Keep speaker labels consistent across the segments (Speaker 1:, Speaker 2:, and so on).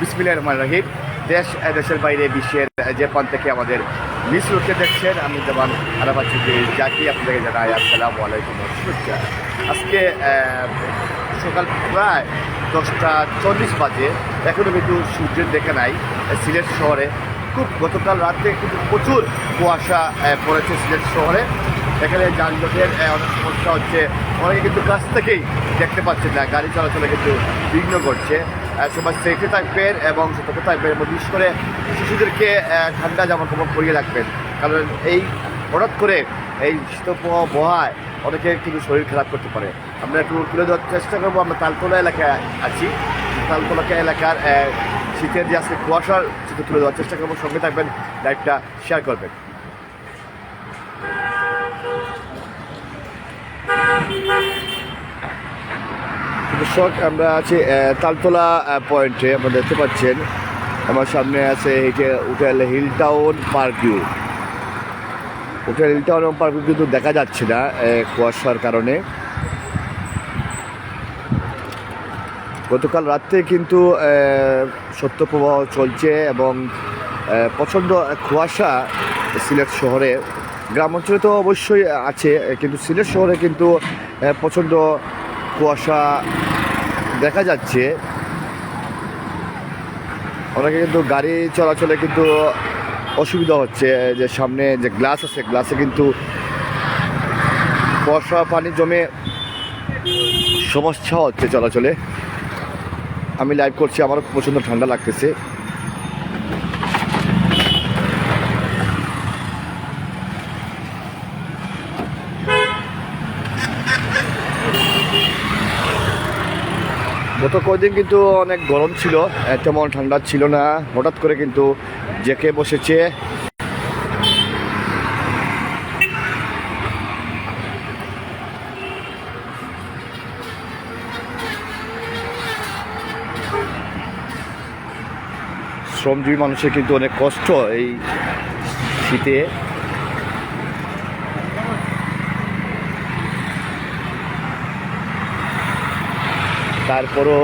Speaker 1: বিসমিল্লাহির রহমানির রহিম। দেশ দেশের বাইরে বিশ্বের যে প্রান্ত থেকে আমাদের মিস রুটকে দেখছেন আমি যেমন আরাফাত চৌধুরী জাকি আপনাদেরকে জানাই আসসালামু আলাইকুম আজকে সকাল প্রায় দশটা চল্লিশ বাজে এখনও কিন্তু সূর্যের দেখে নাই সিলেট শহরে। খুব গতকাল রাতে কিন্তু প্রচুর কুয়াশা পড়েছে সিলেট শহরে। এখানে যানজটের অনেক সমস্যা হচ্ছে। অনেকে কিন্তু কাছ থেকেই দেখতে পাচ্ছেন না গাড়ি চলাচলে কিন্তু বিঘ্ন করছে আহ, সবাই সেফে থাকবেন এবং সতর্ক থাকবেন এবং বিশেষ করে শিশুদেরকে ঠান্ডা জামা কাপড় পরিয়ে রাখবেন। কারণ এই হঠাৎ করে এই শীতপ্রবাহ বহায় অনেকে কিন্তু শরীর খারাপ করতে পারে। আমরা একটু তুলে দেওয়ার চেষ্টা করব। আমরা তালতলা এলাকায় আছি। তালতলা এলাকার শীতের যে আজকে কুয়াশার চিত্র তুলে দেওয়ার চেষ্টা করব। সঙ্গে থাকবেন, লাইভটা শেয়ার করবেন। দর্শক, আমরা আছি তালতলা পয়েন্টে। আপনারা দেখতে পাচ্ছেন, আমার সামনে আছে এইটা hotel Hill Town Park View. Hotel Hill Town Park View কিন্তু দেখা যাচ্ছে না কুয়াশার কারণে। গতকাল রাত্রে কিন্তু সত্যপ্রবাহ চলছে এবং প্রচণ্ড কুয়াশা সিলেট শহরে। গ্রাম অঞ্চলে তো অবশ্যই আছে, কিন্তু সিলেট শহরে কিন্তু প্রচণ্ড কুয়াশা দেখা যাচ্ছে। অনেকে কিন্তু গাড়ি চলাচলে কিন্তু অসুবিধা হচ্ছে, যে সামনে যে গ্লাস আছে গ্লাসে কিন্তু বর্ষা পানি জমে সমস্যা হচ্ছে চলাচলে। আমি লাইভ করছি আমার প্রচণ্ড ঠান্ডা লাগতেছে। গত কদিন কিন্তু অনেক গরম ছিল তেমন ঠান্ডা ছিল না। হঠাৎ করে কিন্তু জেকে বসেছে। শ্রমজীবী মানুষের কিন্তু অনেক কষ্ট এই শীতে। তারপরও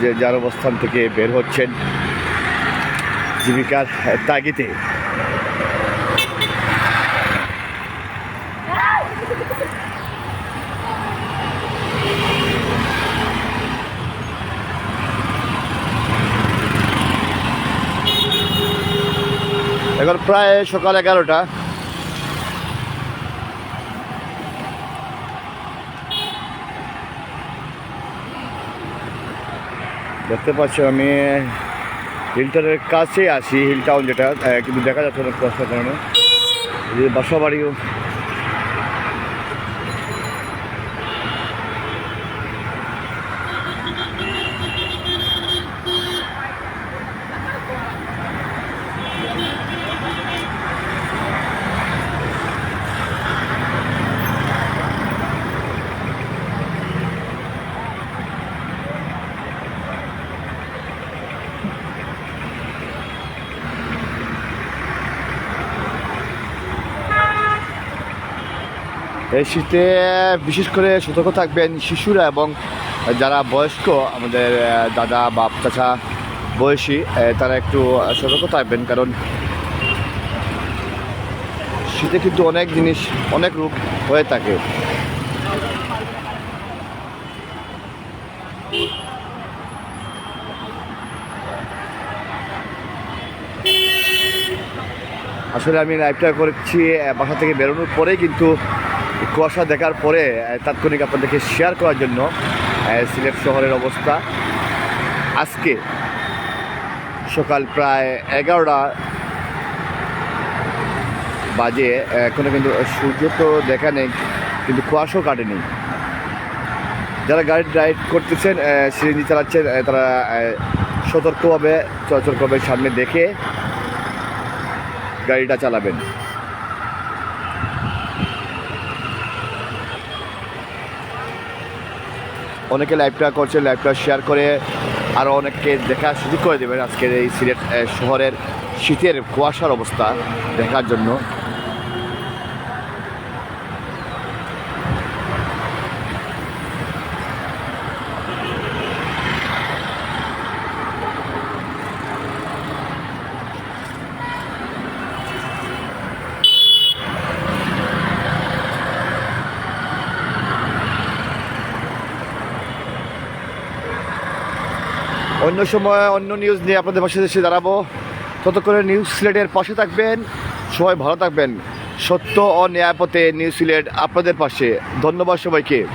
Speaker 1: যে যার অবস্থান থেকে বের হচ্ছেন জীবিকার তাগিতে এখন প্রায় সকাল এগারোটা। দেখতে পাচ্ছি আমি হিলটাউনের কাছে আছি, হিল টাউন যেটা কিন্তু দেখা যাচ্ছে না কষ্টের কারণে। এই এই শীতে বিশেষ করে সতর্ক থাকবেন শিশুরা এবং যারা বয়স্ক, আমাদের দাদা, বাপ, চাচা, বয়সী তারা একটু সতর্ক থাকবেন কারণ শীতে কিন্তু অনেক জিনিস, অনেক রোগ হয়ে থাকে। আসলে আমি লাইভটা করেছি বাসা থেকে বেরোনোর পরেই কিন্তু কুয়াশা দেখার পরে তাৎক্ষণিক আপনাদেরকে শেয়ার করার জন্য সিলেট শহরের অবস্থা। আজকে সকাল প্রায় এগারোটা বাজে, এখনও কিন্তু সূর্য তো দেখা নেই, কিন্তু কুয়াশাও কাটেনি। যারা গাড়ি ড্রাইভ করতেছেন সিএনজি চালাচ্ছেন তারা সতর্কভাবে চলাচল করবেন সামনে দেখে গাড়িটা চালাবেন। অনেকে লাইভটা করছে লাইভটা শেয়ার করে আরও অনেককে দেখা সুযোগ করে দেবেন আজকের এই সিলেট শহরের শীতের কুয়াশার অবস্থা দেখার জন্য। অন্য সময় অন্য নিউজ নিয়ে আপনাদের পাশে এসে দাঁড়াবো। ততক্ষণে নিউজ সিলেটের পাশে থাকবেন। সবাই ভালো থাকবেন। সত্য ও পথে নিউজ সিলেট আপনাদের পাশে। ধন্যবাদ সবাইকে।